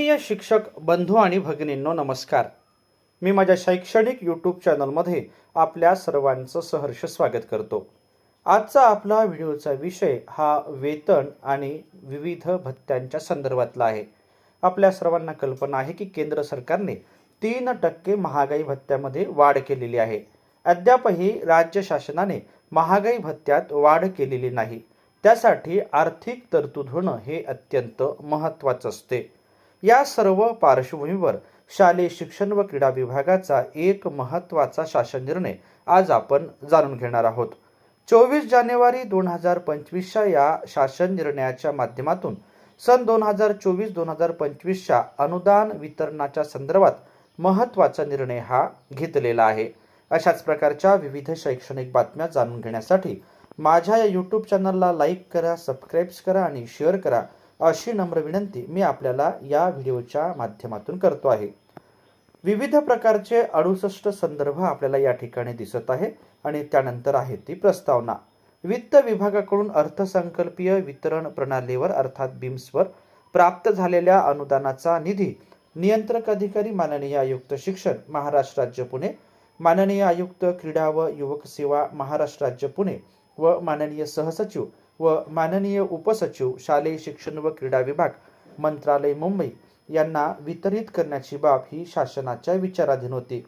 प्रिय शिक्षक बंधू आणि भगिनींनो नमस्कार. मी माझ्या शैक्षणिक यूट्यूब चॅनलमध्ये आपल्या सर्वांचं सहर्ष स्वागत करतो. आजचा आपला व्हिडिओचा विषय हा वेतन आणि विविध भत्त्यांच्या संदर्भातला आहे. आपल्या सर्वांना कल्पना आहे की केंद्र सरकारने तीन टक्के महागाई भत्त्यामध्ये वाढ केलेली आहे. अद्यापही राज्य शासनाने महागाई भत्त्यात वाढ केलेली नाही. त्यासाठी आर्थिक तरतूद होणं हे अत्यंत महत्त्वाचं असते. या सर्व पार्श्वभूमीवर शालेय शिक्षण व क्रीडा विभागाचा एक महत्त्वाचा शासन निर्णय आज आपण जाणून घेणार आहोत. चोवीस जानेवारी दोन हजार पंचवीसच्या या शासन निर्णयाच्या माध्यमातून सन दोन हजार चोवीस दोन हजार पंचवीसच्या अनुदान वितरणाच्या संदर्भात महत्त्वाचा निर्णय हा घेतलेला आहे. अशाच प्रकारच्या विविध शैक्षणिक बातम्या जाणून घेण्यासाठी माझ्या या यूट्यूब चॅनलला लाईक करा सबस्क्राईब्स करा आणि शेअर करा. अशी नम्र विनंती मी आपल्याला या व्हिडिओच्या माध्यमातून करतो आहे. विविध प्रकारचे अडुसष्ट संदर्भ आपल्याला या ठिकाणी दिसत आहे आणि त्यानंतर आहे ती प्रस्तावना. वित्त विभागाकडून अर्थसंकल्पीय वितरण प्रणालीवर अर्थात बिम्सवर प्राप्त झालेल्या अनुदानाचा निधी नियंत्रक अधिकारी माननीय आयुक्त शिक्षण महाराष्ट्र राज्य पुणे माननीय आयुक्त क्रीडा व युवक सेवा महाराष्ट्र राज्य पुणे व माननीय सहसचिव व माननीय उपसचिव शालेय शिक्षण व क्रीडा विभाग मंत्रालय मुंबई यांना वितरित करण्याची बाब ही शासनाच्या विचाराधीन होती.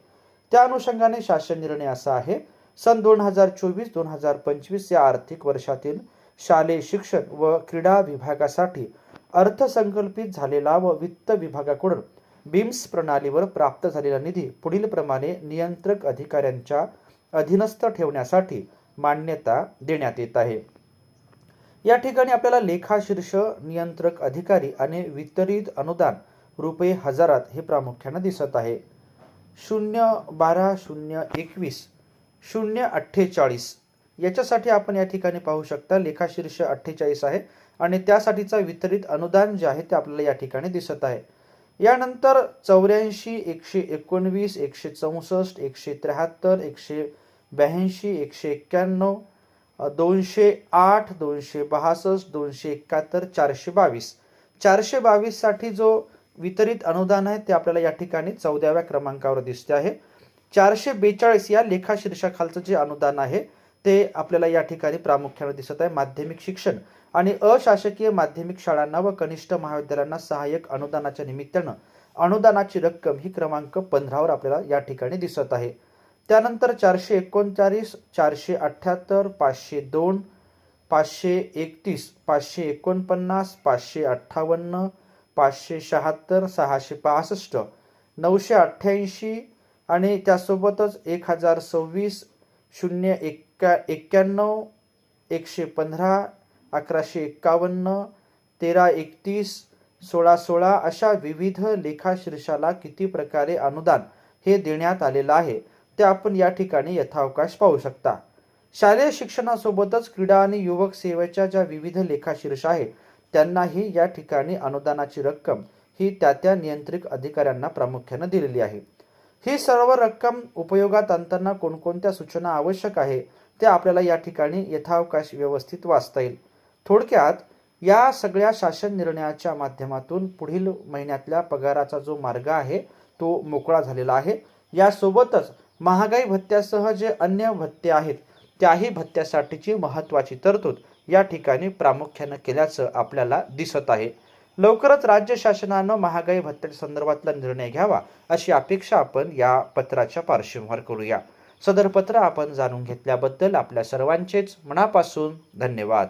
त्या अनुषंगाने शासन निर्णय असा आहे सन दोन हजार चोवीस दोन हजार पंचवीस या आर्थिक वर्षातील शालेय शिक्षण व क्रीडा विभागासाठी अर्थसंकल्पित झालेला व वित्त विभागाकडून बिम्स प्रणालीवर प्राप्त झालेला निधी पुढील प्रमाणे नियंत्रक अधिकाऱ्यांच्या अधीनस्थ ठेवण्यासाठी मान्यता देण्यात येत आहे. या ठिकाणी आपल्याला लेखाशीर्ष नियंत्रक अधिकारी आणि वितरित अनुदान रुपये हजारात हे प्रामुख्यानं दिसत आहे. शून्य बारा शून्य एकवीस शून्य अठ्ठेचाळीस याच्यासाठी आपण या ठिकाणी पाहू शकता लेखाशीर्ष अठ्ठेचाळीस आहे आणि त्यासाठीचा वितरित अनुदान जे आहे ते आपल्याला या ठिकाणी दिसत आहे. यानंतर चौऱ्याऐंशी एकशे एकोणवीस एकशे चौसष्ट एकशे त्र्याहत्तर एकशे ब्याऐंशी एकशे एक्क्याण्णव दोनशे आठ दोनशे बासष्ट दोनशे एकाहत्तर चारशे बावीस. चारशे बावीससाठी जो वितरित अनुदान आहे ते आपल्याला या ठिकाणी चौदाव्या क्रमांकावर दिसते आहे. चारशे बेचाळीस या लेखा शीर्षाखालचं जे अनुदान आहे ते आपल्याला या ठिकाणी प्रामुख्याने दिसत आहे. माध्यमिक शिक्षण आणि अशासकीय माध्यमिक शाळांना व कनिष्ठ महाविद्यालयांना सहाय्यक अनुदानाच्या निमित्तानं अनुदानाची रक्कम ही क्रमांक पंधरावर आपल्याला या ठिकाणी दिसत आहे. त्यानंतर चारशे एकोणचाळीस चारशे अठ्ठ्याहत्तर पाचशे दोन पाचशे एकतीस पाचशे एकोणपन्नास पाचशे अठ्ठावन्न पाचशे शहात्तर सहाशे पासष्ट नऊशे अठ्ठ्याऐंशी आणि त्यासोबतच एक हजार सव्वीस शून्य एक्का एक्क्याण्णव एकशे पंधरा अकराशे एक्कावन्न तेरा एकतीस सोळा सोळा अशा विविध लेखाशीर्षाला किती प्रकारे अनुदान हे देण्यात आलेलं आहे? ते आपण या ठिकाणी यथावकाश पाहू शकता. शालेय शिक्षणासोबतच क्रीडा आणि युवक सेवेच्या ज्या विविध लेखाशीर्ष आहेत त्यांनाही या ठिकाणी अनुदानाची रक्कम ही त्या त्या नियंत्रित अधिकाऱ्यांना प्रामुख्यानं दिलेली आहे. ही सर्व रक्कम उपयोगात आणताना कोणकोणत्या सूचना आवश्यक आहे ते आपल्याला या ठिकाणी यथावकाश व्यवस्थित वाचता येईल. थोडक्यात या सगळ्या शासन निर्णयाच्या माध्यमातून पुढील महिन्यातल्या पगाराचा जो मार्ग आहे तो मोकळा झालेला आहे. यासोबतच महागाई भत्त्यासह जे अन्य भत्ते आहेत त्याही भत्त्यासाठीची महत्त्वाची तरतूद या ठिकाणी प्रामुख्यानं केल्याचं आपल्याला दिसत आहे. लवकरच राज्य शासनानं महागाई भत्त्यासंदर्भातला निर्णय घ्यावा अशी अपेक्षा आपण या पत्राच्या पार्श्वभूमीवर करूया. सदर पत्र आपण जाणून घेतल्याबद्दल आपल्या सर्वांचेच मनापासून धन्यवाद.